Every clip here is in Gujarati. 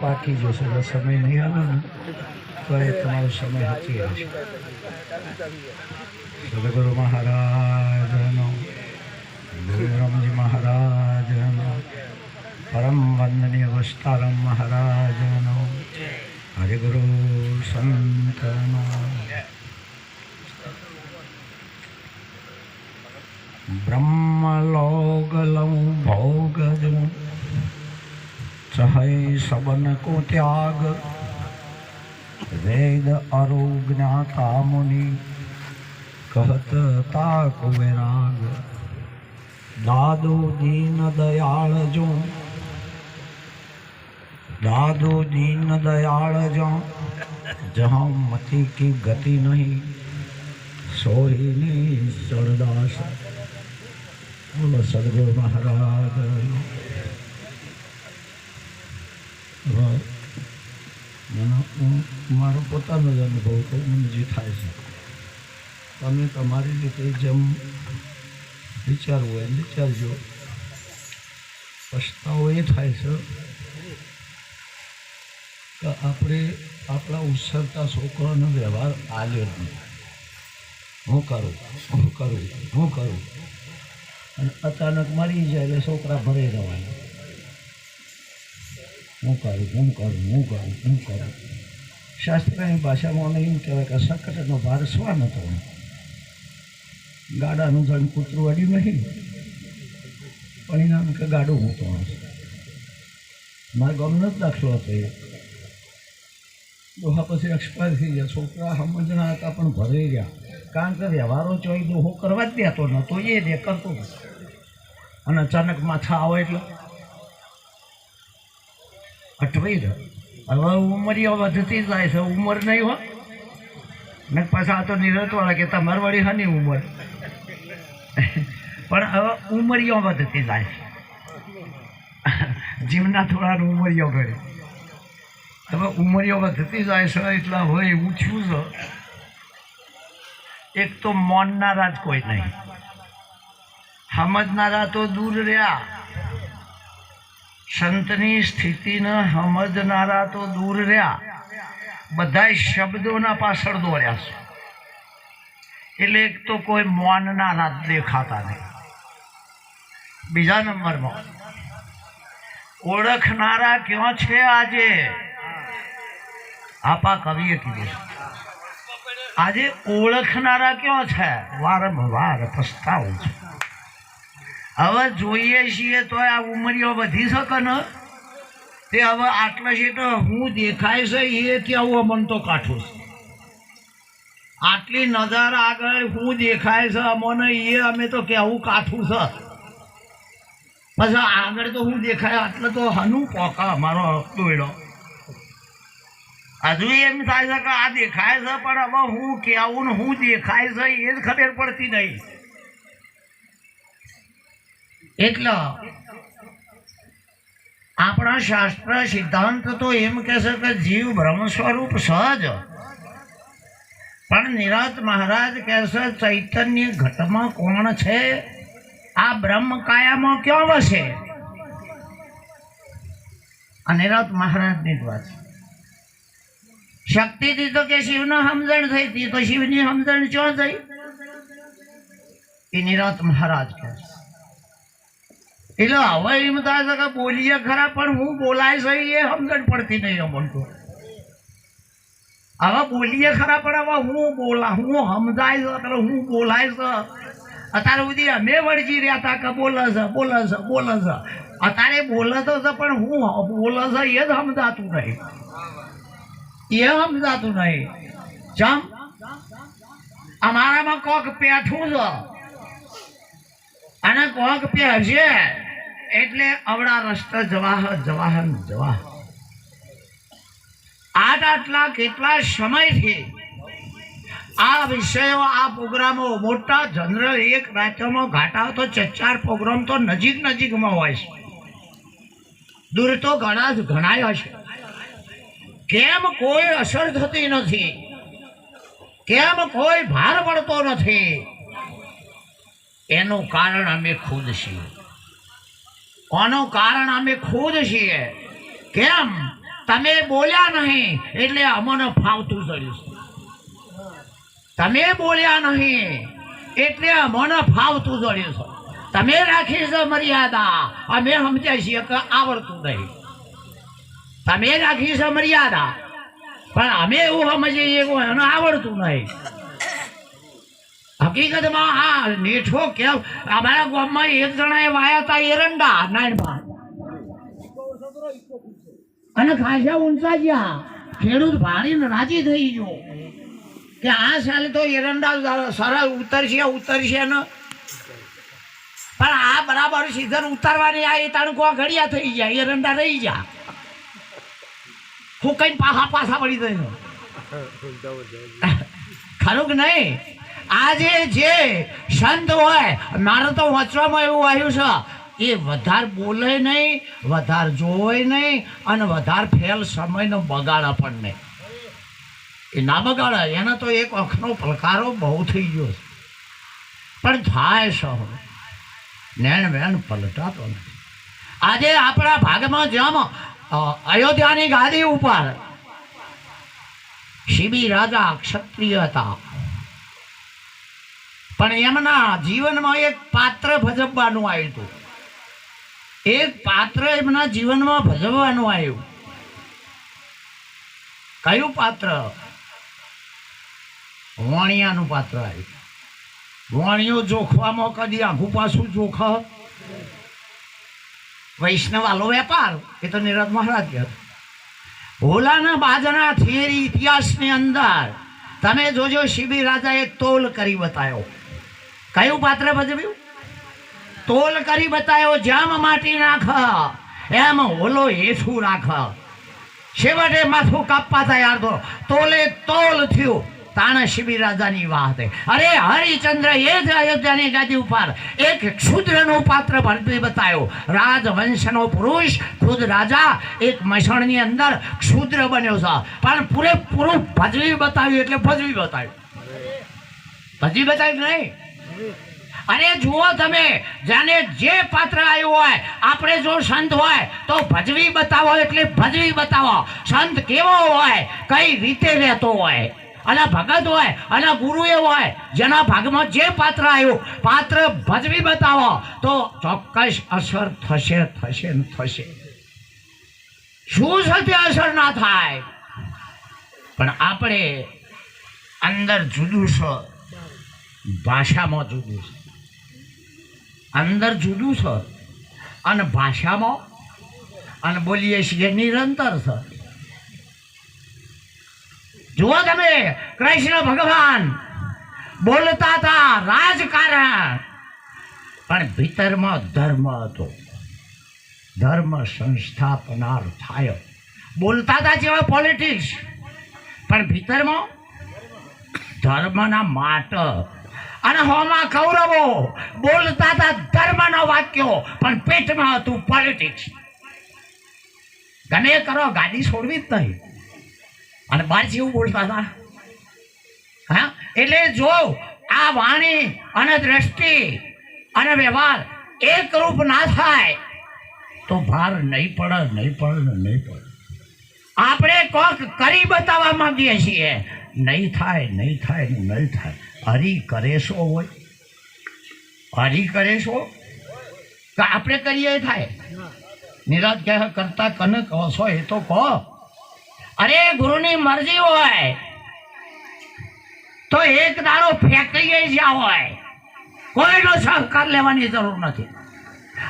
પાકી જશે એટલે સમય નહીં આવે ને, તો એ તમારો સમય હચી રહેશે સદગુરુ મહારાજનો રમજી મહારાજનો પરમ વંદનીય વસ્તારમ મહારાજનો હરિગુરુ સંતનો બ્રહ્મલોગલમ ભોગજમ सहय सबन को त्याग। वेद अरु ज्ञाता मुनि, कहत ताक विराग दादो दीन दयाल जो। दादो दीन दयाल जो। जहाँ मति की गति नहीं सोहिनी सरदास सदगुरु महाराज। મહારાજ મને હું મારો પોતાનો જ અનુભવ કહું મને જે થાય છે. તમે તમારી રીતે જેમ વિચારવું હોય એમ વિચારજો. પસ્તાવો એ થાય છે કે આપણે આપણા ઉછરતા છોકરાનો વ્યવહાર આલ્યો જ નહીં. હું કરું હું કરું હું કરું. અને અચાનક મરી જાય એટલે છોકરા ભરે રહેવાના હું કરું હું કરું હું કરું હું કરું શાસ્ત્રની ભાષામાં એમ કહેવાય કે સકટનો ભાર સ્વા નતો ગાડાનું ધન કૂતરું અડ્યું નહીં. પરિણામ કે ગાડું હું તો મારા ગામનો જ દાખલો હતો એ. દોહા પછી એક્સપાયર થઈ ગયા. છોકરા સમજણા હતા, પણ ભરાઈ ગયા કારણ કે વ્યવહારો ચોઈ દોહો કરવા જ દેતો નહોતો. એ દે કરતો અને અચાનક માથા આવે એટલે રહ્યો હવે ઉંમરીઓ વધતી જાય છે. ઉંમર નહીં હો. ને પાછા આ તો નિરતવાળા કે તમારી વળી હની ઉંમર. પણ હવે ઉંમરીઓ વધતી જાય છે. જીવના થોડા ઉંમરીઓ ઘડે હવે ઉંમરીઓ વધતી જાય છે એટલા હોય એવું થયું છે. એક તો મોનનારા જ કોઈ નહીં. સમજનારા તો દૂર રહ્યા. સંતની સ્થિતિને સમજનારા તો દૂર રહ્યા. બધા શબ્દોના પાછળ દોર્યા છે. એટલે એક તો કોઈ મોનનારા ના દેખાતા નહીં. બીજા નંબરમાં, ઓળખનારા ક્યાં છે આજે? આપા કવિએ કીધું આજે ઓળખનારા ક્યાં છે? વારંવાર પસ્તાવું છે. હવે જોઈએ છીએ તો આ ઉંમરીઓ વધી શકે ને? તે હવે આટલા છે તો હું દેખાય છે એ કેવું અમન તો કાઠું છે. આટલી નજર આગળ હું દેખાય છે અમને, એ અમે તો કેવું કાઠું છે. પછી આગળ તો હું દેખાય, આટલે તો હનું પોકા અમારો દોયડો. હજુ એમ થાય છે કે આ દેખાય છે, પણ હવે હું કેવું ને હું દેખાય છે, એ જ ખબર પડતી નહીં. એટલે આપણા શાસ્ત્ર સિદ્ધાંત તો એમ કહે કે જીવ બ્રહ્મ સ્વરૂપ સહજ. પણ નિરાત મહારાજ કહે ચૈતન્ય ઘટમાં કોણ છે? આ બ્રહ્મ કાયામાં ક્યાં વસે? આ નિરાત મહારાજની જ વાત શક્તિથી તો કે શિવને સમજણ થઈ હતી તો શિવની સમજણ ક્યાં થઈ? એ નિરાત મહારાજ કહે છે. એટલે હવે એમ થાય છે કે બોલીએ ખરા, પણ હું બોલાય છે એ સમજણ પડતી નહીં અમને તો. હવે બોલીએ ખરા, પણ હવે હું બોલા, હું સમજાય છે, એટલે હું બોલાય છે. અત્યારે સુધી અમે વળગી રહ્યા હતા કે બોલે છે બોલે છે બોલે છે. અત્યારે બોલે તો છે, પણ હું બોલે છે એ જ સમજાતું નહીં. એ સમજાતું નહીં. ચમ અમારામાં કોક પેઠું છે. અને કોક પહેરશે એટલે અવળા રસ્તા જવાહ જવાહ ને જવાહ. આટ આટલા કેટલા સમયથી આ વિષયો, આ પ્રોગ્રામો, મોટા જનરલ એક રાજ્યમાં ઘાટા તો ચાર પ્રોગ્રામ તો નજીક નજીકમાં હોય છે. દૂર તો ઘણા જ ઘણાય હશે કેમ કોઈ અસર થતી નથી? કેમ કોઈ ભાર પડતો નથી? એનું કારણ અમે ખુદ છીએ. કોનું કારણ અમે ખુદ છીએ? કેમ? તમે બોલ્યા નહીં, એટલે અમને ફાવતું ચડ્યું તમે બોલ્યા નહીં, એટલે અમને ફાવતું ચડ્યું છે તમે રાખી છે મર્યાદા. અમે સમજ્યા છીએ કે આવડતું નહીં. તમે રાખી છે મર્યાદા. પણ અમે એવું સમજીએ એનું આવડતું નહીં. હકીકતમાં હા નેઠો કેમ અમારા ગામમાં એક જણાએ વાયા હતા એરંડા નાયણમાં અને ખાસા ઊંચા ગયા. ખેડૂત ભાળીને રાજી થઈ ગયો. કે આ સાલે તો એરંડા સરળ ઉતરશે ઉતરશે ને. પણ આ બરાબર સીઝન ઉતારવાની આ એ તણકો ઘડિયા થઈ ગયા એરંડા રહી ગયા. હું કઈ પાછા પાછા પડી ગયો. ખરું કે નહીં? આજે જે સંત હોય, મારે તો વાંચવામાં એવું આવ્યું છે, એ વધારે બોલે નહીં, વધારે જોવે નહીં, અને વધારે ફેલ સમયનો બગાડ પણ નહીં એ ના બગાડે, એને તો એક અખનો પલકારો બહુ થઈ ગયો છે. પણ થાય સહ નેણ વેણ પલટાતો નથી. આજે આપણા ભાગમાં જેમ અયોધ્યાની ગાદી ઉપર શિબી રાજા ક્ષત્રિય હતા. પણ એમના જીવનમાં એક પાત્ર ભજવવાનું આવ્યું હતું. એક પાત્ર એમના જીવનમાં ભજવવાનું આવ્યું. કયું પાત્ર? વાણિયાનું પાત્ર આવ્યું. વણિયો જોખવામાં કદી આઘું પાછું જોખ. વૈષ્ણવાલો વેપાર, એ તો નિરજ મહારાજ કહે ભોલાના બાજના થિયરી ઇતિહાસની અંદર તમે જોજો શિબિર રાજાએ તોલ કરી બતાવ્યો. કયું પાત્ર ભજવ્યું? તોલ કરી બતાવ્યો જેમ માટી નાખ. એમ ઓલો એસુ રાખ છેવટે માથું કાપવા તૈયાર તો તોલે તોલ થયું. તાણા શિબી રાજાની વાત. અરે હરિચંદ્ર એ જ અયોધ્યાની ગાદી ઉપર એક ક્ષુદ્રનું પાત્ર ભરતી બતાવ્યો રાજવંશનો પુરુષ, ખુદ રાજા, એક મસણની અંદર ક્ષુદ્ર બન્યો છે. પણ પૂરેપૂરું ભજવી બતાવ્યું એટલે ભજવી બતાવ્યું. ભજવી બતાવ્યું નહીં? અને જુઓ તમે જાને જે પાત્ર આવ્યું હોય, આપણે જો સંત હોય, તો ભજવી બતાવો એટલે ભજવી બતાવો. સંત કેવો હોય, કઈ રીતે રહેતો હોય. અને ભગત હોય, અને ગુરુ એવો હોય, જેના ભાગમાં જે પાત્ર આવ્યું, પાત્ર ભજવી બતાવો, તો ચોક્કસ અસર થશે થશે ને થશે. શું સાથે અસર ના થાય? પણ આપણે અંદર જુદું છે ભાષામાં જુદું છે. અંદર જુદું છે અને ભાષામાં અને બોલીએ છીએ નિરંતર છે. જુઓ તમે, કૃષ્ણ ભગવાન બોલતા હતા રાજકારણ, પણ ભીતરમાં ધર્મ હતો. ધર્મ સંસ્થાપનાર થાય. બોલતા હતા જેવા પોલિટિક્સ પણ ભીતરમાં ધર્મના માટ અને હોમાં કૌરવો બોલતા હતા ધર્મના વાક્યો, પણ પેટમાં હતું પોલિટિક્સ ગમે કરો, ગાડી છોડવી જ નહીં. અને બાર જેવું બોલતા હતા. હા? એટલે જો આ વાણી અને દ્રષ્ટિ અને વ્યવહાર એક રૂપ ના થાય, તો ભાર નહીં પડે નહીં પડે નહીં પડે. આપણે કોક કરી બતાવવા માંગીએ છીએ. નહીં થાય નહીં થાય નહીં થાય. હરી કરે શો હોય. હરી કરે શો કે આપણે કરીએ થાય. નિરાજ કહે, કરતા કને કહો છો એ તો કહો. અરે, ગુરુની મરજી હોય. તો એક દાડો ફેંકીએ જ્યાં હોય. કોઈનો સહકાર લેવાની જરૂર નથી.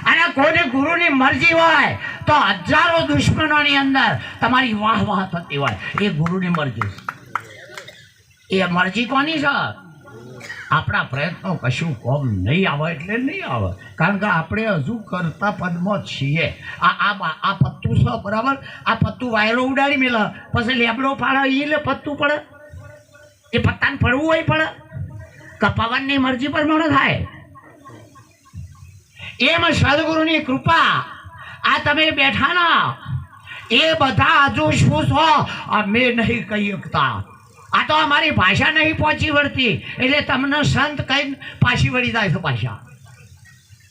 અને કોઈને ગુરુની મરજી હોય, તો હજારો દુશ્મનોની અંદર તમારી વાહ વાહ થતી હોય. એ ગુરુની મરજી એ મરજી કોની છે? આપણા પ્રયત્નો કશું કોમ નહીં આવે એટલે નહીં આવે. કારણ કે આપણે હજુ કરતા પદમાં છીએ. આ આ આ પત્તું છે, બરાબર? આ પત્તું વાયરો ઉડાડી મેલે. પછી લેબડો ફાળો એ લે પત્તું પડે. એ પત્તાને ફળવું હોય પડે કે પવનની મરજી પ્રમાણે થાય. એમ સદગુરુની કૃપા. આ તમે બેઠા ના. એ બધા હજુ શું છો? અમે નહીં કહી શકતા. આ તો અમારી ભાષા નહીં પહોંચી વળતી. એટલે તમને સંત કહીને પાછી વળી જાય છે ભાષા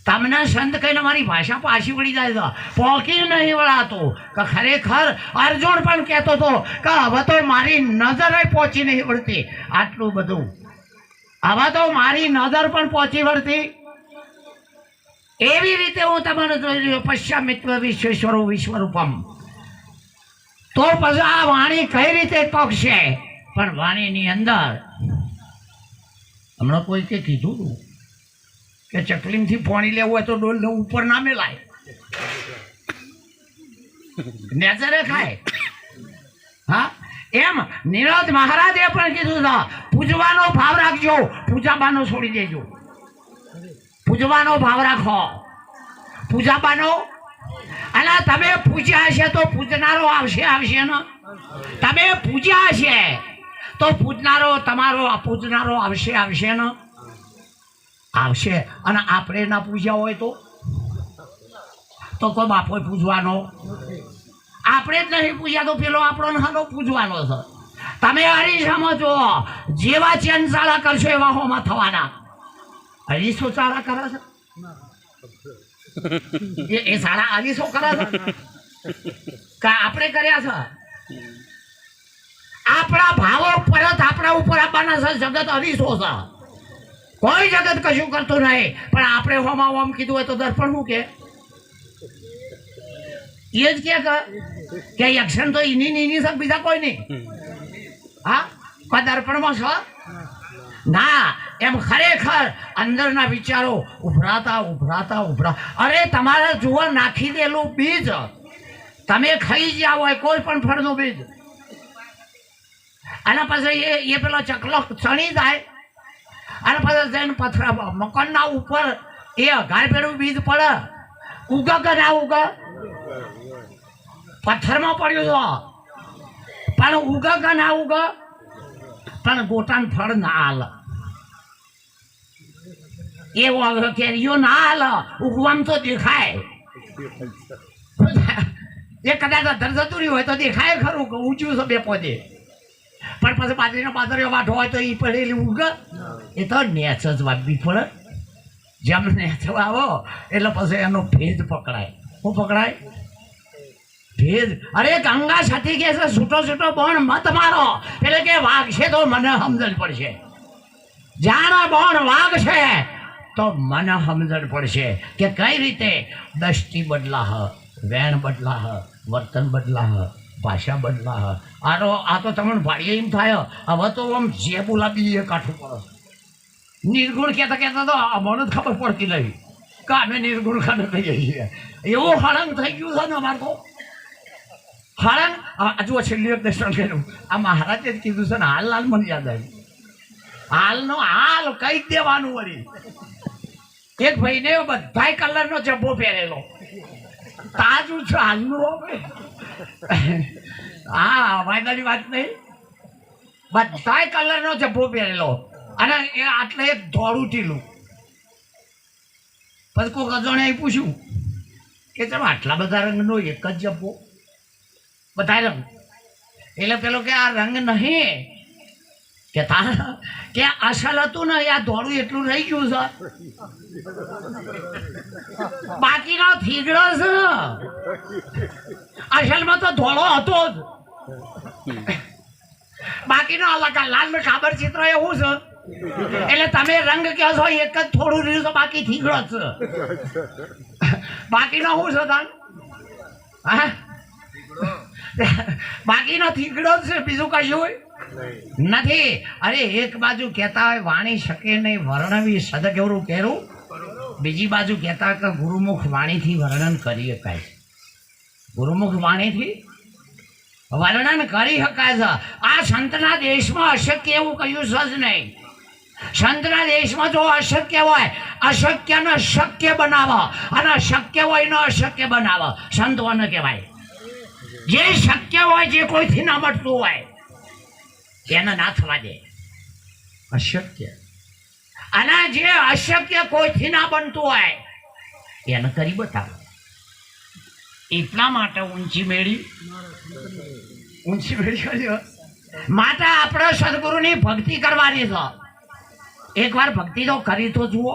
તમને સંત કહીને મારી ભાષા પાછી વળી જાય છે. પોકી નહીં વળાતું. કે ખરેખર અર્જુન પણ કહેતો હતો કે હવે તો મારી નજરે પહોંચી નહીં વળતી. આટલું બધું. હવે તો મારી નજર પણ પહોંચી વળતી. એવી રીતે હું તમારે જોઈ રહ્યો પશ્ચામિત્વ વિશ્વેશ્વરો વિશ્વરૂપમ. તો પછી આ વાણી કઈ રીતે ટોકશે પણ વાણીની અંદર હમણાં કોઈ કે કીધું હતું કે ચકલીમથી પાણી લેવું હોય તો ડોલને ઉપર ના મેલાય નેચરે ખાય. હા? એમ નિરોધ મહારાજે પણ કીધું હતા પૂજવાનો ભાવ રાખજો, પૂજાબાનો છોડી દેજો. પૂજવાનો ભાવ રાખો. પૂજાબાનો? અને તમે પૂજ્યા હશે તો પૂજનારો આવશે આવશે ને? તમે પૂજ્યા હશે. તો પૂજનારો તમારો પૂજનારો આવશે આવશે ને? આવશે. અને આપણે ના પૂજ્યા હોય તો? તો કોઈ બાપો પૂજવાનો? આપણે જ નહીં પૂજ્યા તો પેલો આપણો હાલો પૂજવાનો છે. તમે હરીસામાં જુઓ, જેવા ચેન ચાળા કરશો એવા હોમાં થવાના. હરીશો ચાળા કરે છે? એ સારા હરીસો કરે છે? આપણે કર્યા છે? આપણા ભાવો ઉપર જગત અરીસો છે. કોઈ જગત કશું કરતું નહીં. પણ આપણે હોમા હોમ કીધું હોય તો દર્પણ શું એ જ કે કે- યક્ષણ તો એની ને એની બીજા કોઈ નહીં હા? કોઈ દર્પણમાં છો? ના. એમ ખરેખર અંદરના વિચારો ઉભરાતા ઉભરાતા, ઉભરા અરે તમારે જુઓ, નાખી દેલું બીજ. તમે ખાઈ જ્યાં હોય કોઈ પણ ફળનું બીજ. અને પછી એ એ પેલો ચકલો ચણી જાય. અને પછી જઈને પથરા મકાનના ઉપર એ અઘાર પેલું બીજ પડે. ઉગ કે ના ઉગ? પથ્થરમાં પડ્યું તો. પણ ઉગ કે ના ઉગ? પણ ગોટાન ફળ ના હાલ એવો કેરીઓ ના હાલ ઉગવામ તો દેખાય. એ કદાચ અધર હોય તો દેખાય ખરું કે ઊંચું છે બે પોદે પણ પછી બાજરીનો પાતળીઓ વાઢો હોય તો એ પડેલી ઉગ એ તો નેચ જ પડે. જેમ નેચ આવો એટલે પછી એનો ભેદ પકડાય. શું પકડાય? ભેદ? અરે ગંગા સાથી કે છૂટો છૂટો બોણ મત મારો. એટલે કે વાઘ છે તો મને સમજણ પડશે. જાણે બોણ છે તો મને સમજણ પડશે કે કઈ રીતે દ્રષ્ટિ બદલા હ વેણ બદલા હ વર્તન બદલા હ ભાષા બદલા આનો, આ તો તમને ભાડીએ એમ થાય. હવે તો આમ જે બોલાવી એ કાઠું પડે નિર્ગુણ કહેતા કહેતા તો મને જ ખબર પડતી નહીં અમે નિર્ગુણ ખાને કહીએ છીએ. એવું હળંગ થઈ ગયું છે ને અમારે તો. હળંગ? જુઓ છેલ્લી એક દર્શન આ મહારાજે જ કીધું છે ને, હાલ હાલ મને યાદ આવ્યું હાલનો હાલ કહી દેવાનું વળી. એક ભાઈને બધાય કલરનો જબ્બો પહેરેલો. તાજું છે, આજનું હવે હા, વાયદાની વાત નહીં. બધાય કલરનો જબ્બો પહેરેલો. અને એ આટલે એક ધોળું ટીલું પછી કોઈક અજાણે પૂછ્યું કે ચલો આટલા બધા રંગનો એક જ જબ્બો? બધા રંગ. એટલે પેલો કે આ રંગ નહીં. કે તા કે અસલ હતું ને આ ધોળું એટલું રહી ગયું છે. બાકીનો થીગડો છે. અસલમાં તો ધોળો હતો જ. બાકીનો લાલ ને ખાબર ચિત્ર એવું છે. એટલે તમે રંગ કહો છો, એક જ થોડું રહ્યું છે, બાકી થીગડો જ છે. બાકીનો શું છે તાર હા? બાકીનો થીગડો જ છે, બીજું કશું હોય? નથી. અરે, એક બાજુ કહેતા હોય, વાણી શકે નહીં, વર્ણવી સદગૌરવ કહેરું બીજી બાજુ કહેતા કે, ગુરુમુખ વાણીથી વર્ણન કરી શકાય ગુરુમુખ વાણીથી વર્ણન કરી શકાય છે. આ સંતના દેશમાં અશક્ય એવું કહ્યું છે જ નહીં. સંતના દેશમાં જો અશક્ય હોય, અશક્યને શક્ય બનાવો અને શક્ય હોય ને અશક્ય બનાવો. સંતોને કહેવાય? જે શક્ય હોય, જે કોઈથી ના મટતું હોય. એને ના થવા દે. અશક્ય. આના જે અશક્ય કોઈથી ના બનતું હોય એને કરી બતાવો. એટલા માટે ઊંચી મેળી. ઊંચી મેળી માટે આપણે સદગુરુની ભક્તિ કરવાની છે. એકવાર ભક્તિ તો કરી તો જુઓ.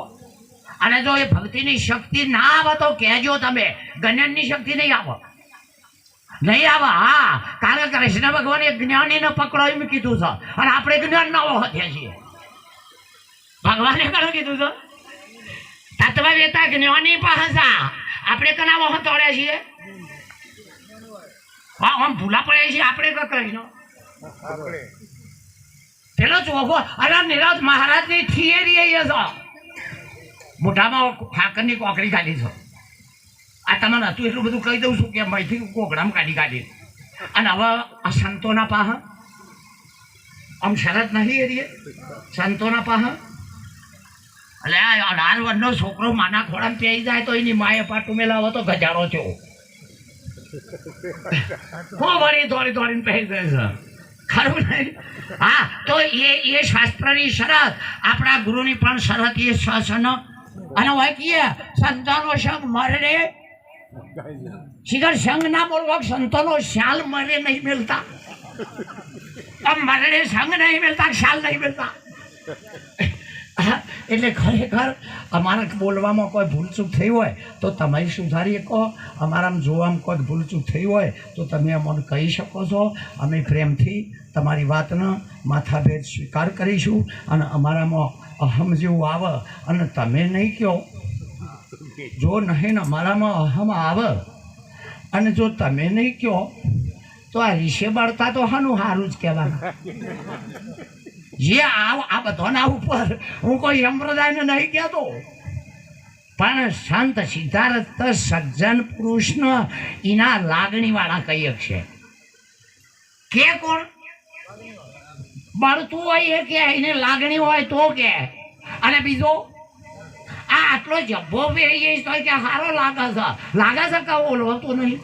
અને જો એ ભક્તિની શક્તિ ના આવે તો કહેજો તમે જ્ઞાનની શક્તિ નહીં આવે. નહીં આવા. હા, કારણ કૃષ્ણ ભગવાને જ્ઞાનીને પકડો એમ કીધું છે. અને આપણે જ્ઞાન ના હોત્યા છીએ. ભગવાને કયું કીધું છે? તત્વવેતા જ્ઞાની પહસા આપણે કના વહ તોડ્યા છીએ? હા, આમ ભૂલા પડ્યા છીએ આપણે ક કૃષ્ણ પેલો ચોખો અરે નિરજ મહારાજની થિયરી એ છે. મોઢામાં ફાકરની કોકડી કાઢી છે. આ તમારે હતું એટલું બધું કહી દઉં છું કે અહીંથી કોકડામાં કાઢી કાઢી અને હવે આ સંતોના પાહ. આમ શરત નહીં એરીએ. સંતોના પાહ. એટલે આ અઢાર વર્ષનો છોકરો માના ખોળામાં પેઈ જાય તો એની માએ પાટું મેલાવો તો ગજારો છો. હું વળી દોડી દોડીને પહેરી દે છે. ખરું નહીં હા, તો એ એ શાસ્ત્રની શરત. આપણા ગુરુની પણ શરત એ શ્વસન અને હોય સંતાનો સંતાનો સંગ મરે શિખર સંગ ના બોલવા સંતોનો શાલ મરે નહીં મિલતા अब मरने संग नहीं मिलता ख्याल नहीं मिलता એટલે ખરેખર અમારા બોલવામાં કોઈ ભૂલચૂક થઈ હોય તો તમે સુધારી શકો અમારામાં જોવામાં કોઈ ભૂલચૂક થઈ હોય તો તમે અમને કહી શકો છો અમે પ્રેમથી તમારી વાતનો માથાભેદ સ્વીકાર કરીશું અને અમારામાં અહમ જેવું આવે અને તમે નહીં કહો જો નહીં અમારામાં અહમ આવે અને જો તમે નહીં કહો, તો આ રીશે બળતા તો હાનું સારું જ કહેવાનું. જે આ આ બધાના ઉપર. હું કોઈ સંપ્રદાયને નહીં કહેતો. પણ સંત સિદ્ધાર્થ સજ્જન પુરુષનો એના લાગણીવાળા કહીએ છે કે કોણ? બળતું હોય એ કે એને લાગણી હોય તો કે અને બીજો? આટલો જબ્બો પહેરી જઈશ તો કે સારો લાગે છે? લાગે છે કે હતો નહીં?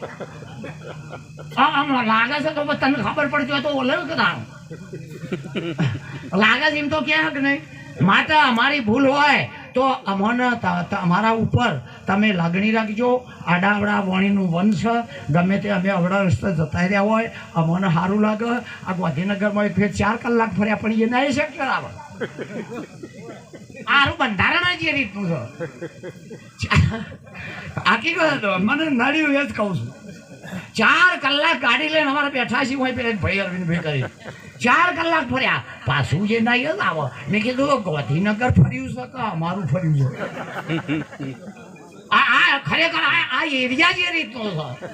હા આમ લાગે છે તો તને ખબર પડતી હોય તો ઓલવ કરાણ લાગે છે એમ તો ક્યાં કે નહીં? માટે અમારી ભૂલ હોય તો અમને ત- ત- અમારા ઉપર તમે લાગણી રાખજો. આડાવડા વણીનું વંશ, ગમે તે અમે અવડા રસ્તે જતા રહ્યા હોય, અમને સારું લાગે. આ ગાંધીનગરમાં ફેર ચાર કલાક ફર્યા પણ એ નહીં સેક્ટર આવે આરું બંધારણ જ રીતનું છે. હકીકત મને નડ્યું એ જ કહું છું. ચાર કલાક ગાડી લઈને અમારે બેઠા છીએ હોય પેલા ભાઈ અરવિંદ ભાઈ કરી. ચાર કલાક ફર્યા. પાછું જે ના જ આવો. મેં કીધું ગોધીનગર ફર્યું છે કે અમારું ફર્યું છે? આ ખરેખર આ એરિયા જે રીતનો છે.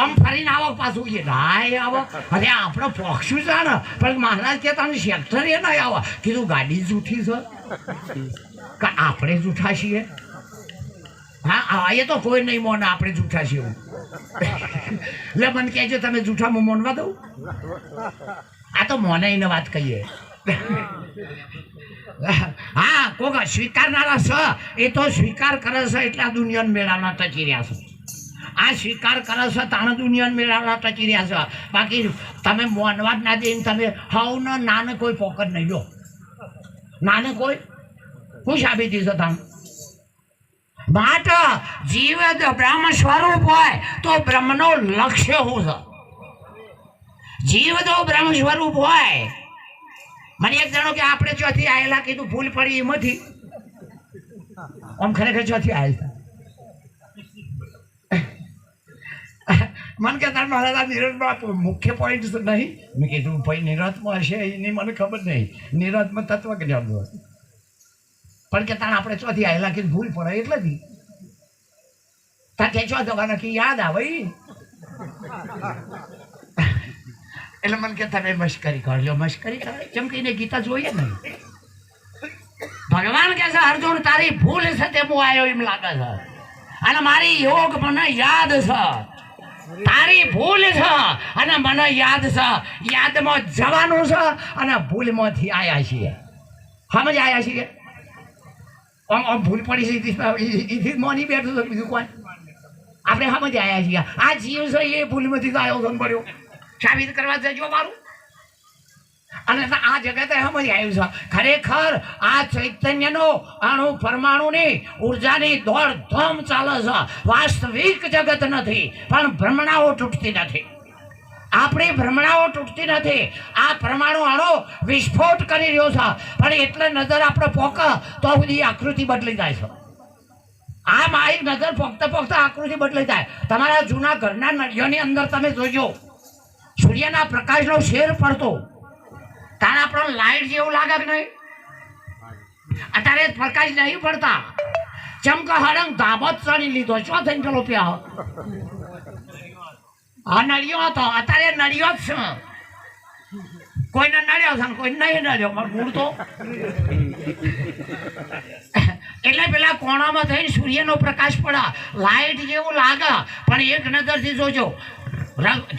આમ ફરીને આવો પાછું એ ના આવો. અરે, આપણે પોક્ષું છે ને? પણ મહારાજ કે તમે સેક્ટર એ ના આવો. કીધું, ગાડી જૂઠી છે. કે આપણે જૂઠા છીએ? હા, આ એ તો કોઈ નહીં મોને, આપણે જૂઠા છીએ એવું. લે, મને કહેજો, તમે જૂઠામાં મોનવા દઉં આ તો મોને એને વાત કહીએ. હા, કોક સ્વીકારનારા છે એ તો સ્વીકાર કરે છે એટલે આ દુનિયાને મેળાના ટચી રહ્યા છે. આ સ્વીકાર કરે છે, તાણે દુનિયાને મેળાના ટચી રહ્યા છે. બાકી તમે મોનવા જ ના દઈને તમે હવનો નાને કોઈ પોકટ નહીં લો. નાને કોઈ? શું સાબિતી દીધો માટે જીવ તો બ્રહ્મ સ્વરૂપ હોય તો બ્રહ્મનો લક્ષ્ય શું છે? જીવ તો બ્રહ્મ સ્વરૂપ હોય. મને એક જણો કે આપણે ચોથી આયેલા કીધું ભૂલ પડી એમાંથી. આમ ખરેખર ચોથી આયેલ. મને કે તાર મારા નિરજમાં મુખ્ય પોઈન્ટ નહીં. મેં કીધું, ભાઈ નિરજમાં હશે એની મને ખબર નહીં. નિરજમાં તત્વ જ્ઞાન હોય પણ કે તાણ આપણે ચોથી આયેલા કે ભૂલ પડે એટલે જ. તા કે ચો જવાના કે યાદ આવે એટલે મને કે તમે મશ્કરી કરજો મશ્કરી કરે કેમ કે એને ગીતા જોઈએ નહીં. ભગવાન કહે છે, અર્જુન, તારી ભૂલ છે તે હું આવ્યો એમ લાગે છે. અને મારી યોગ મને યાદ છે. તારી ભૂલ છે અને મને યાદ છે. યાદમાં જવાનું છે અને ભૂલમાંથી આવ્યા છીએ. સમજ આવ્યા છીએ? આમ આમ ભૂલ પડી છે ઈથી મોની બેઠું છે બીજું કોઈ? આપણે સમજ આવ્યા છીએ. આ જીવ છે એ ભૂલમાંથી તો આવ્યો છે પડ્યો સાબિત કરવા જજો મારું. અને આ જગતે સમજ આવ્યું છે. ખરેખર આ ચૈતન્યનો અણુ પરમાણુની ઉર્જાની દોડધોમ ચાલે છે. વાસ્તવિક જગત નથી, પણ ભ્રમણાઓ તૂટતી નથી. આપણી ભ્રમણાઓ તૂટતી નથી. આ પરમાણુ અણુ વિસ્ફોટ કરી રહ્યો છે. પણ એટલે નજર આપણે પોક તો બધી આકૃતિ બદલી જાય છે. આ મારી નજર ફક્ત ફક્ત આકૃતિ બદલી જાય. તમારા જૂના ઘરના નળીઓની અંદર તમે જોજો. સૂર્યના પ્રકાશનો શેર પડતો. તાર આપણો લાઈટ જેવું લાગે કે નહીં? અત્યારે પ્રકાશ નહીં પડતા. ચમક હરંગ ધાબત ચડી લીધો. શું થઈને પેલો પ્યા હા નળિયો હતો. અત્યારે નળિયો જ છે. કોઈને નડ્યો છે કોઈ નહીં નડ્યો પણ મૂળ તો. એટલે પેલા કોણામાં થઈને સૂર્યનો પ્રકાશ પડા લાઈટ જેવું લાગે. પણ એક નજરથી જોજો.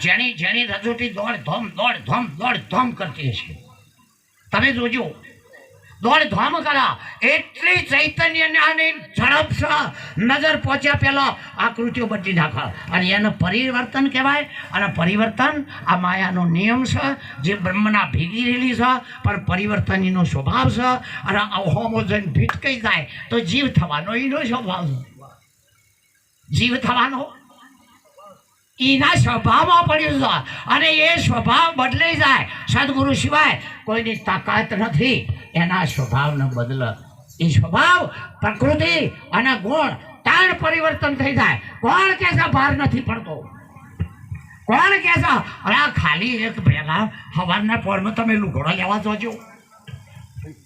જેની જેની રજૂટી દોડ ધમ દોડ ધમ દોડ ધમ કરતી હશે. તમે જોજો. દોડ ધામ કરા. એટલી ચૈતન્યની ઝડપ નજર પહોંચ્યા પહેલાં આકૃતિઓ બદલી નાખે. અને એને પરિવર્તન કહેવાય. અને પરિવર્તન આ માયાનો નિયમ છે, જે બ્રહ્મના ભેગી રહેલી છે, પણ પરિવર્તનનો સ્વભાવ છે. અને હોમો જઈને ભીટકાઈ જાય, તો જીવ થવાનો એનો સ્વભાવ. છે જીવ થવાનો એના સ્વભાવમાં પડ્યું છે. અને એ સ્વભાવ બદલાઈ જાય. સદગુરુ સિવાય કોઈની તાકાત નથી. એના સ્વભાવનો બદલ. એ સ્વભાવ પ્રકૃતિ અને ગુણ તાણ પરિવર્તન થઈ જાય. કોણ કે ભાર નથી પડતો? કોણ કેસા અરે આ ખાલી એક પહેલા સવારના પોરમાં તમે લુઘડો લેવા જજો.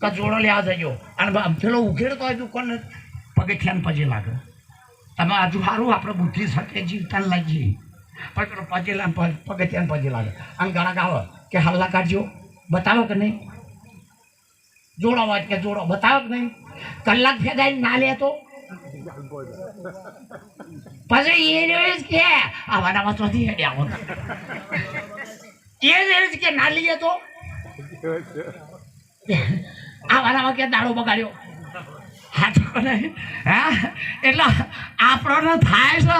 કચોડો લેવા જજો. અને પેલો ઉઘેડતો હોય દુકાન પગથિયાને પછી લાગે. તમે હજુ સારું આપણે બુદ્ધિ સાથે જીવતા લાગીએ. પણ પગે પગથિયાને પગે લાગે. આમ ગાળા ગાવો કે હલ્લા કાઢજો બતાવો કે નહીં? જોડો કે જોડો બતાવો કે નહીં? કલાક ફેદાઈ ના લે તો? પછી એ રહ્યો જ કે વાડામાં ચોથી હેડે આવો. એ રહ્યો જ કે, ના લઈએ તો? આ વાડામાં કે દાડો બગાડ્યો. હા એટલે આપણો થાય છે.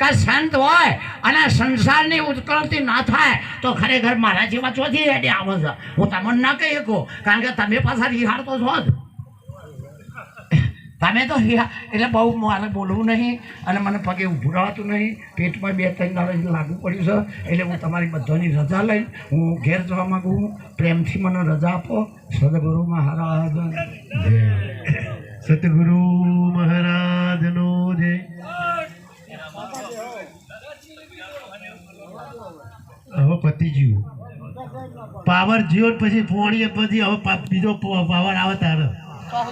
કે સંત હોય અને સંસારની ઉત્કૃતિ ના થાય, તો ખરેખર મારા જેવા ચોથી રેડી આવો છો. હું તમને ના કહી શકું, કારણ કે તમે પાછા રિહાડતો છો જ. તમે તો એટલે બહુ મારે બોલવું નહીં અને મને પગે ઊભું રહેવાતું નહીં. પેટમાં બે ત્રણ દાડા લાગુ પડ્યું છે, એટલે હું તમારી બધાની રજા લઈ, હું ઘેર જવા માગું, પ્રેમથી મને રજા આપો. સદગુરુ મહારાજ સદગુરુ મહારાજનો જય. હવે પતી ગયું. પાવર જીઓ પછી ફોણીએ પછી હવે બીજો પાવર આવે તારે.